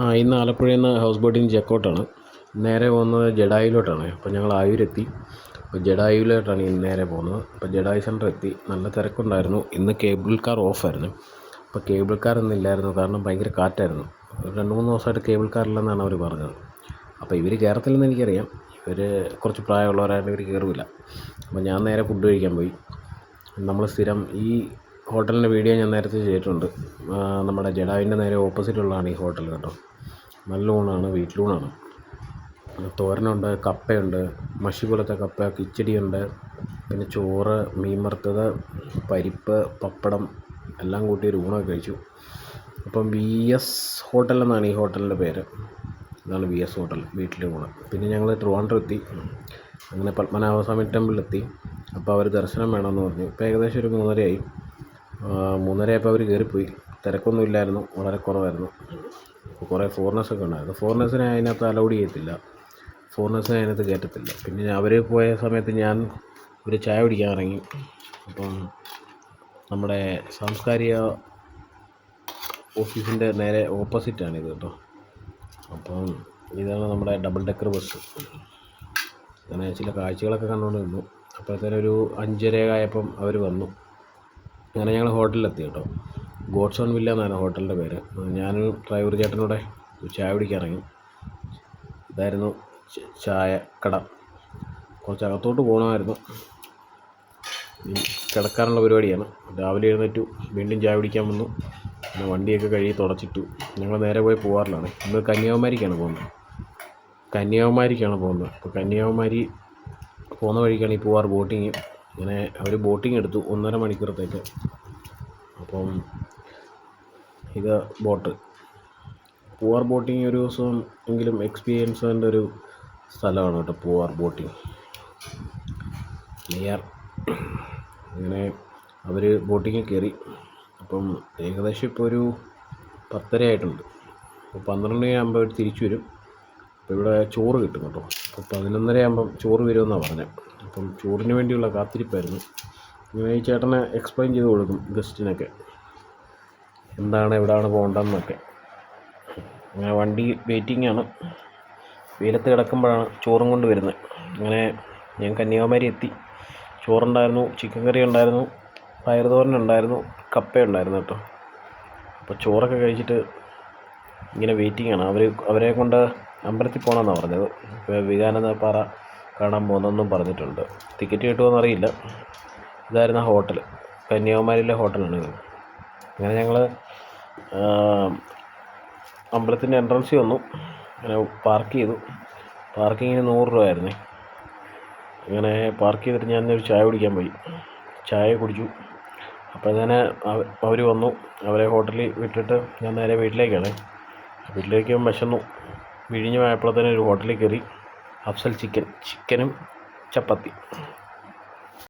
ആ ഇന്ന് ആലപ്പുഴയിൽ നിന്ന് ഹൗസ് ബോട്ടിൽ നിന്ന് ചെക്കൗട്ടാണ്. നേരെ പോകുന്നത് ജഡായിലോട്ടാണ്. അപ്പോൾ ഞങ്ങൾ ആയൂരെത്തി. അപ്പോൾ ജഡായുവിലോട്ടാണ് ഇന്ന് നേരെ പോകുന്നത്. അപ്പോൾ ജഡായ് സെന്റർ എത്തി. നല്ല തിരക്കുണ്ടായിരുന്നു. ഇന്ന് കേബിൾ കാർ ഓഫായിരുന്നു അപ്പോൾ കേബിൾ കാർ ഇന്ന് ഇല്ലായിരുന്നു. കാരണം ഭയങ്കര കാറ്റായിരുന്നു. രണ്ട് മൂന്ന് ദിവസമായിട്ട് കേബിൾ കാർ ഇല്ലെന്നാണ് അവർ പറഞ്ഞത്. അപ്പോൾ ഇവർ കയറത്തില്ലെന്ന് എനിക്കറിയാം. ഇവർ കുറച്ച് പ്രായമുള്ളവരായിട്ട് ഇവർ കയറില്ല അപ്പോൾ ഞാൻ നേരെ ഫുഡ് കഴിക്കാൻ പോയി. നമ്മൾ സ്ഥിരം ഈ ഹോട്ടലിന്റെ വീഡിയോ ഞാൻ നേരത്തെ ചെയ്തിട്ടുണ്ട്. നമ്മുടെ ജഡാവിന്റെ നേരെ ഓപ്പോസിറ്റുള്ളതാണ് ഈ ഹോട്ടൽ കേട്ടോ. നല്ല ഊണാണ് വീട്ടിലൂണാണ് തോരനുണ്ട് കപ്പയുണ്ട് മഷി പോലത്തെ കപ്പ കിച്ചടിയുണ്ട്. പിന്നെ ചോറ് മീൻ വറുത്തത് പരിപ്പ് പപ്പടം എല്ലാം കൂട്ടി ഒരു ഊണൊക്കെ കഴിച്ചു. അപ്പം വി എസ് ഹോട്ടൽ എന്നാണ് ഈ ഹോട്ടലിന്റെ പേര്. ഇതാണ് വി എസ് ഹോട്ടൽ വീട്ടിലെ ഊണ്. പിന്നെ ഞങ്ങൾ ട്രിവാൻഡ്രം എത്തി. അങ്ങനെ പത്മനാഭസ്വാമി ടെമ്പിളിലെത്തി. അപ്പോൾ അവർ ദർശനം വേണമെന്ന് പറഞ്ഞു. ഇപ്പോൾ ഏകദേശം ഒരു മൂന്നരയായി. മൂന്നരയായപ്പോൾ അവർ കയറിപ്പോയി തിരക്കൊന്നും ഇല്ലായിരുന്നു വളരെ കുറവായിരുന്നു. കുറേ ഫോറിനേഴ്സൊക്കെ ഉണ്ടായിരുന്നു. ഫോറിനേഴ്സിനെ അതിനകത്ത് അലൗഡ് ചെയ്യത്തില്ല. ഫോറിനേഴ്സിനെ അതിനകത്ത് കയറ്റത്തില്ല പിന്നെ അവർ പോയ സമയത്ത് ഞാൻ ഒരു ചായ കുടിക്കാൻ ഇറങ്ങി. അപ്പം നമ്മുടെ സാംസ്കാരിക ഓഫീസിന്റെ നേരെ ഓപ്പോസിറ്റാണ് ഇത് കേട്ടോ. അപ്പം ഇതാണ് നമ്മുടെ ഡബിൾ ഡെക്കർ ബസ് അങ്ങനെ ചില കാഴ്ചകളൊക്കെ കണ്ടുകൊണ്ട് നിന്നു അപ്പോഴത്തേനൊരു അഞ്ചര ആയപ്പം അവർ വന്നു. അങ്ങനെ ഞങ്ങൾ ഹോട്ടലിലെത്തി കേട്ടോ. ഗോഡ്സ് ഓൺ വില്ല എന്നാണ് ഹോട്ടലിന്റെ പേര്. ഞാൻ ഡ്രൈവർ ചേട്ടനോടെ ചായ പിടിക്കാൻ ഇറങ്ങി. ഇതായിരുന്നു ചായ കട. കുറച്ച് അകത്തോട്ട് പോകണമായിരുന്നു. കിടക്കാനുള്ള പരിപാടിയാണ്. രാവിലെ എഴുന്നേറ്റു വീണ്ടും ചായ പിടിക്കാൻ വന്നു. പിന്നെ വണ്ടിയൊക്കെ കഴുകി തുടച്ചിട്ടു. ഞങ്ങൾ നേരെ പോയി പോകാറിലാണ് ഇന്ന് കന്യാകുമാരിക്കാണ് പോകുന്നത്. കന്യാകുമാരിക്കാണ് പോകുന്നത്. അപ്പോൾ കന്യാകുമാരി പോകുന്ന വഴിക്കാണ് ഈ പൂവാർ ബോട്ടിങ്. ഇങ്ങനെ അവർ ബോട്ടിംഗ് എടുത്തു ഒന്നര മണിക്കൂറത്തേക്ക്. അപ്പം ഇത് ബോട്ട്. പൂവാർ ബോട്ടിംഗ് ഒരു ദിവസം എങ്കിലും എക്സ്പീരിയൻസ് ചെയ്യേണ്ട ഒരു സ്ഥലമാണ് കേട്ടോ പൂവാർ ബോട്ടിങ് ക്ലിയർ അങ്ങനെ അവർ ബോട്ടിങ്ങിൽ കയറി. അപ്പം ഏകദേശം ഇപ്പോൾ ഒരു പത്തര ആയിട്ടുണ്ട്. അപ്പോൾ പന്ത്രണ്ട് മണിയാകുമ്പോൾ അവർ തിരിച്ചു വരും. അപ്പോൾ ഇവിടെ ചോറ് കിട്ടും കേട്ടോ. അപ്പോൾ പതിനൊന്നര ആകുമ്പം ചോറ് വരുമെന്നാണ് പറഞ്ഞത് അപ്പം ചോറിന് വേണ്ടിയുള്ള കാത്തിരിപ്പായിരുന്നു. ഞാൻ ഈ ചേട്ടനെ എക്സ്പ്ലെയിൻ ചെയ്ത് കൊടുക്കും ഗസ്റ്റിനൊക്കെ. എന്താണ് എവിടെയാണ് പോകേണ്ടതെന്നൊക്കെ. അങ്ങനെ വണ്ടി വെയിറ്റിംഗ് ആണ്. വെയിലത്ത് കിടക്കുമ്പോഴാണ് ചോറും കൊണ്ട് വരുന്നത്. അങ്ങനെ ഞാൻ കന്യാകുമാരി എത്തി. ചോറുണ്ടായിരുന്നു ചിക്കൻ കറി ഉണ്ടായിരുന്നു പയർ തോരൻ ഉണ്ടായിരുന്നു കപ്പ ഉണ്ടായിരുന്നു കേട്ടോ. അപ്പോൾ ചോറൊക്കെ കഴിച്ചിട്ട് ഇങ്ങനെ വെയിറ്റിംഗ് ആണ്. അവർ അവരെ കൊണ്ട് അമ്പലത്തിൽ പോകണമെന്നാണ് പറഞ്ഞത്. വിവേകാനന്ദ വികാനന്ദ പാറ കാണാൻ പോകുന്നതെന്നും പറഞ്ഞിട്ടുണ്ട്. ടിക്കറ്റ് കിട്ടുമോ അറിയില്ല. ഇതായിരുന്നു ഹോട്ടൽ കന്യാകുമാരിയിലെ ഹോട്ടലാണ് ഇത്. അങ്ങനെ ഞങ്ങൾ അമ്പലത്തിന്റെ എൻട്രൻസിൽ വന്നു. അങ്ങനെ പാർക്ക് ചെയ്തു. പാർക്കിങ്ങിന് നൂറ് രൂപ ആയിരുന്നു. അങ്ങനെ പാർക്ക് ചെയ്തിട്ട് ഞാൻ ഒരു ചായ കുടിക്കാൻ പോയി. ചായ കുടിച്ചു. അപ്പോൾ തന്നെ അവർ വന്നു. അവരെ ഹോട്ടലിൽ വിട്ടിട്ട് ഞാൻ നേരെ വീട്ടിലേക്കാണ്. വീട്ടിലേക്ക് വിശന്നു. പോയപ്പോഴത്തേനും ഒരു ഹോട്ടലിൽ കയറി. Afsal chicken chicken chapati.